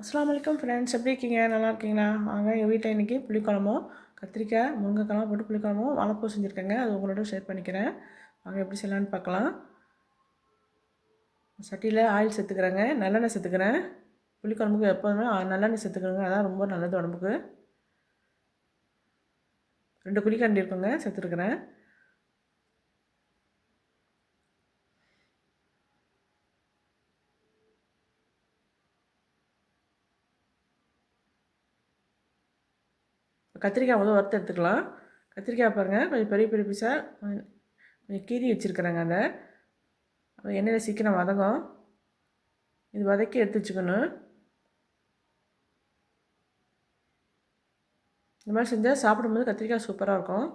அஸ்லாம் வலைக்கம் ஃப்ரெண்ட்ஸ் எப்படி இருக்கீங்க? நல்லா இருக்கீங்களா? வாங்க எங்கள் வீட்டில் இன்றைக்கி புளிக்குழம்போ கத்திரிக்காய் முருங்கைக்கெல்லாம் போட்டு புளிக்குழம்போ வாழைப்பூ செஞ்சுருக்கேங்க. அது உங்களோட ஷேர் பண்ணிக்கிறேன். வாங்க எப்படி செய்யலான்னு பார்க்கலாம். சட்டியில் ஆயில் சேர்த்துக்கிறேங்க. நல்லெண்ணெய் சேர்த்துக்கிறேன். புளிக்குழம்புக்கு எப்போதுமே நல்லெண்ணெய் சேர்த்துக்கிறேங்க. அதான் ரொம்ப நல்லது உடம்புக்கு. ரெண்டு குழிக்கண்டி இருக்குங்க சேர்த்துருக்குறேன். கத்திரிக்காய் முதல் வறுத்து எடுத்துக்கலாம். கத்திரிக்காய் பாருங்கள் கொஞ்சம் பெரிய பெரிய பீஸாக கொஞ்சம் கொஞ்சம் கீறி வச்சுருக்குறேங்க அதை. எண்ணெயில் சீக்கிரம் வதங்கும். இது வதக்கி எடுத்து வச்சுக்கணும். இந்த மாதிரி செஞ்சால் சாப்பிடும்போது கத்திரிக்காய் சூப்பராக இருக்கும்.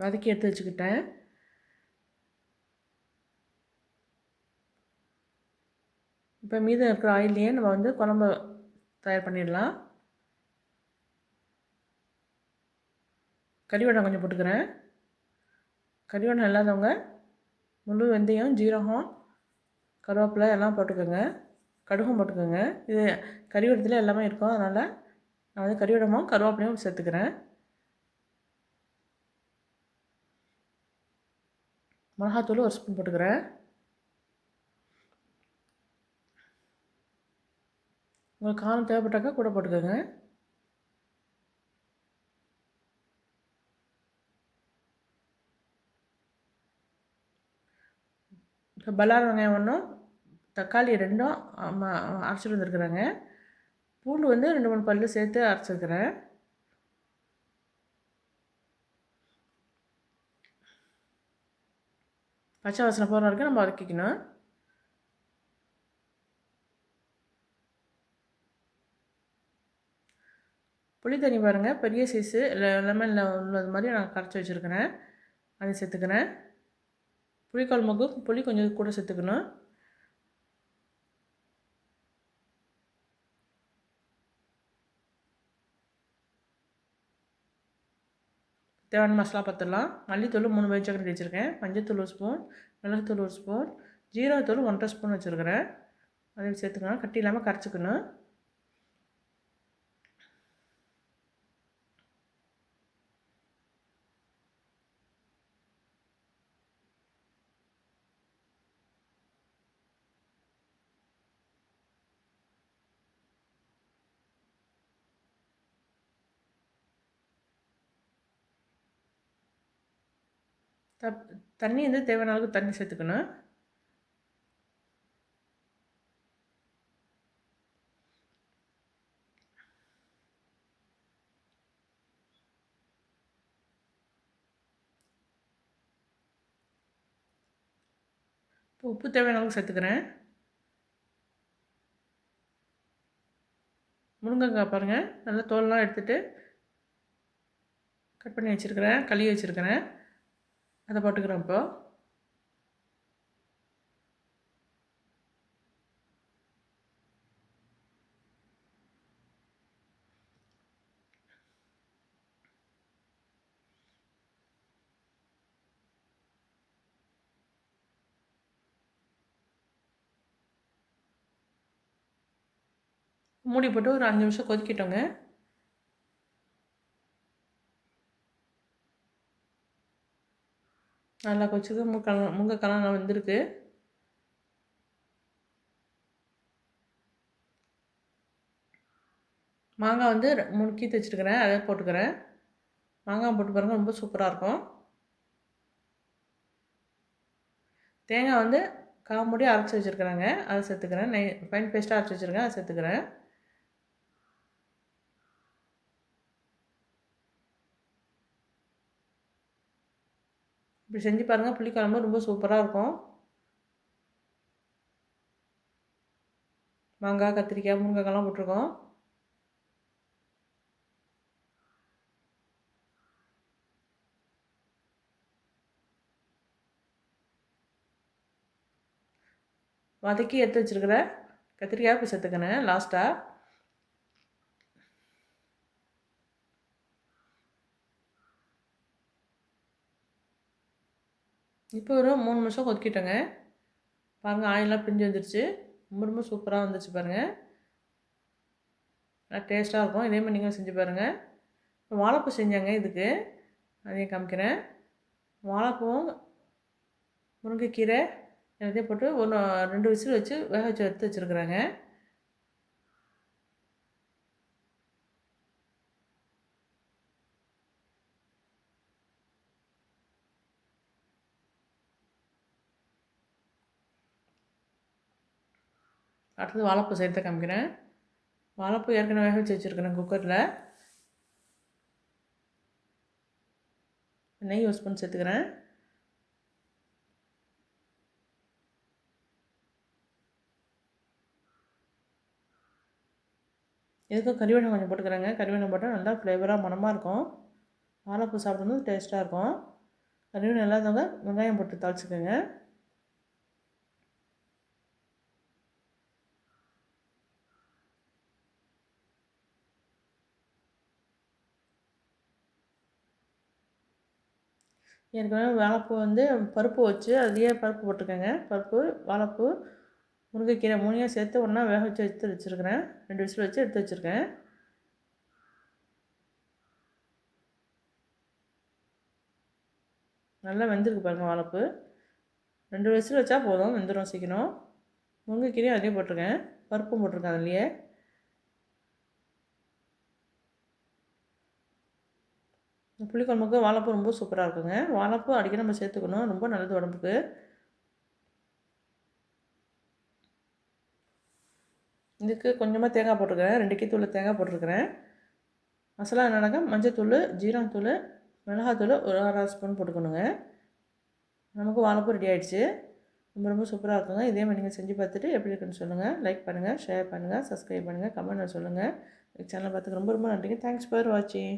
வதக்கி எடுத்து வச்சுக்கிட்டேன். இப்போ மீதம் இருக்கிற ஆயிலையே நம்ம வந்து குழம்பு தயார் பண்ணிடலாம். கறிவடை கொஞ்சம் போட்டுக்கிறேன். கறிவடை இல்லாதவங்க முழு வெந்தயம் ஜீரகம் கருவேப்பிலை எல்லாம் போட்டுக்கோங்க. கடுகும் போட்டுக்கோங்க. இது கறிவடத்தில் எல்லாமே இருக்கும். அதனால் நான் வந்து கறிவடமும் கருவேப்பிலையும் சேர்த்துக்கிறேன். மிளகாத்தூள் ஒரு ஸ்பூன் போட்டுக்கிறேன். உங்களுக்கு காரம் தேவைப்பட்டாக்கா கூட போட்டுக்கோங்க. இப்போ பல்லார வெங்காயம் ஒன்றும் தக்காளி ரெண்டும் அரைச்சிட்டு வந்துருக்குறேங்க. பூண்டு வந்து ரெண்டு மூணு பல்லு சேர்த்து அரைச்சிருக்கிறேன். பச்சை வாசனை போகிற வரைக்கும் நம்ம வதக்கிக்கணும். புளி தண்ணி பாருங்கள் பெரிய சைஸு லெமனில் உள்ளது மாதிரி நான் கரைச்சி வச்சுருக்கிறேன். அதை சேர்த்துக்கிறேன். புளிக்குழம்புக்கு புளி கொஞ்சம் கூட சேர்த்துக்கணும். தேவையான மசாலா பார்த்துடலாம். மல்லித்தூள் மூணு பேர் சக்கரை வச்சுருக்கேன். மஞ்சத்தூள் ஒரு ஸ்பூன் மிளகுத்தூள் ஒரு ஸ்பூன் ஜீரகத்தூள் ஒன்றரை ஸ்பூன் வச்சுருக்கிறேன். அதையும் சேர்த்துக்கணும் கட்டி இல்லாமல் கரைச்சிக்கணும். தப் தண்ணி வந்து தேவையான அளவுக்கு தண்ணி சேர்த்துக்கணும். இப்போ உப்பு தேவையான அளவுக்கு சேர்த்துக்கிறேன். முருங்கைக்காய் பாருங்கள் நல்லா தோலெலாம் எடுத்துகிட்டு கட் பண்ணி வச்சுருக்கிறேன் கழுவி வச்சுருக்கிறேன். அதை போட்டுக்கிறேன் இப்போ. மூடி போட்டு ஒரு அஞ்சு நிமிஷம் கொதிக்கிட்டோங்க. நல்லா கொதிச்சது. முக்கெல்லாம் முங்கக்கெல்லாம் நல்லா வந்திருக்கு. மாங்காய் வந்து ரெ- மூணு கீத்து வச்சுருக்கிறேன். அதை போட்டுக்கிறேன். மாங்காய் போட்டு பாருங்கள் ரொம்ப சூப்பராக இருக்கும். தேங்காய் வந்து காம்பொடி அரைச்சி வச்சுருக்குறாங்க. அதை சேர்த்துக்கிறேன். நை ஃபைன் பேஸ்ட்டாக அரைச்சி வச்சுருக்கேன். அதை சேர்த்துக்கிறேன். இப்படி செஞ்சு பாருங்கள் புளிக்குழம்பு ரொம்ப சூப்பராக இருக்கும். மாங்காய் கத்திரிக்காய் முருங்கைக்காய்லாம் போட்டிருக்கோம். வதக்கி எடுத்து வச்சுருக்கிற கத்திரிக்காய் இப்போ சேர்த்துக்கினேன் லாஸ்ட்டாக இப்போ ஒரு மூணு நிமிஷம் கொதிக்கிட்டோங்க. பாருங்கள் ஆயிலெலாம் பிரிஞ்சு வந்துருச்சு. ரொம்ப ரொம்ப சூப்பராக வந்துருச்சு பாருங்கள் நல்லா டேஸ்ட்டாக இருக்கும். இதே மாதிரி நீங்களும் செஞ்சு பாருங்கள் இப்போ வாழைப்பூ செஞ்சாங்க இதுக்கு. அதையும் காமிக்கிறேன். வாழைப்பூவும் முருங்கைக்கீரை எல்லாத்தையும் போட்டு ஒன்று ரெண்டு விசில் வச்சு வேக வச்சு எடுத்து வச்சுருக்குறாங்க. அடுத்தது வாழைப்பூ சேர்த்து காமிக்கிறேன். வாழைப்பூ ஏற்கனவே வேக வச்சு வச்சுருக்கிறேன் குக்கரில். நெய் யூஸ் பண்ணி சேர்த்துக்கிறேன். இதுக்கும் கறிவேணம் கொஞ்சம் போட்டுக்கிறேங்க. கறிவேணம் போட்டால் நல்லா ஃப்ளேவராக மனமாக இருக்கும். வாழைப்பூ சாப்பிடும்போது டேஸ்ட்டாக இருக்கும். கறிவேணம் இல்லாதவங்க வெங்காயம் போட்டு தாளிச்சுக்கோங்க. ஏற்கனவே வாழைப்பூ வந்து பருப்பு வச்சு அதுலேயே பருப்பு போட்டிருக்கேங்க பருப்பு வாழைப்பூ முருங்கைக்கீரை மூணையும் சேர்த்து ஒன்றா வேக வச்சு எடுத்து வச்சுருக்கிறேன். ரெண்டு விசில் வச்சு எடுத்து வச்சுருக்கேன். நல்லா வெந்திருக்கு பாருங்கள் வாழைப்பூ. ரெண்டு விசில் வச்சா போதும் வெந்துடும் சீக்கிரம். முருங்கைக்கீரையும் அதையும் போட்டிருக்கேன். பருப்பும் போட்டிருக்கேன் அதுலேயே. புளிக்குழம்புக்கு வாழைப்பூ ரொம்ப சூப்பராக இருக்குங்க. வாழைப்பூ அடிக்கடி நம்ம சேர்த்துக்கணும். ரொம்ப நல்லது உடம்புக்கு. இதுக்கு கொஞ்சமாக தேங்காய் போட்டிருக்கிறேன். ரெண்டு கீத்தூள் தேங்காய் போட்டிருக்கிறேன். மசாலா என்னன்னாக்கா மஞ்சத்தூள் ஜீரகத்தூள் மிளகாத்தூள் ஒரு அரை ஸ்பூன் போட்டுக்கணுங்க. நமக்கு வாழைப்பூ ரெடி ஆகிடுச்சு ரொம்ப ரொம்ப சூப்பராக இருக்குங்க. இதே மாதிரி நீங்கள் செஞ்சு பார்த்துட்டு எப்படி இருக்குன்னு சொல்லுங்கள் லைக் பண்ணுங்கள் ஷேர் பண்ணுங்கள் சப்ஸ்கிரைப் பண்ணுங்கள் கமெண்ட் சொல்லுங்கள் சேனலை பார்த்துக்கு ரொம்ப ரொம்ப நன்றிங்க. தேங்க்ஸ் ஃபார் வாட்சிங்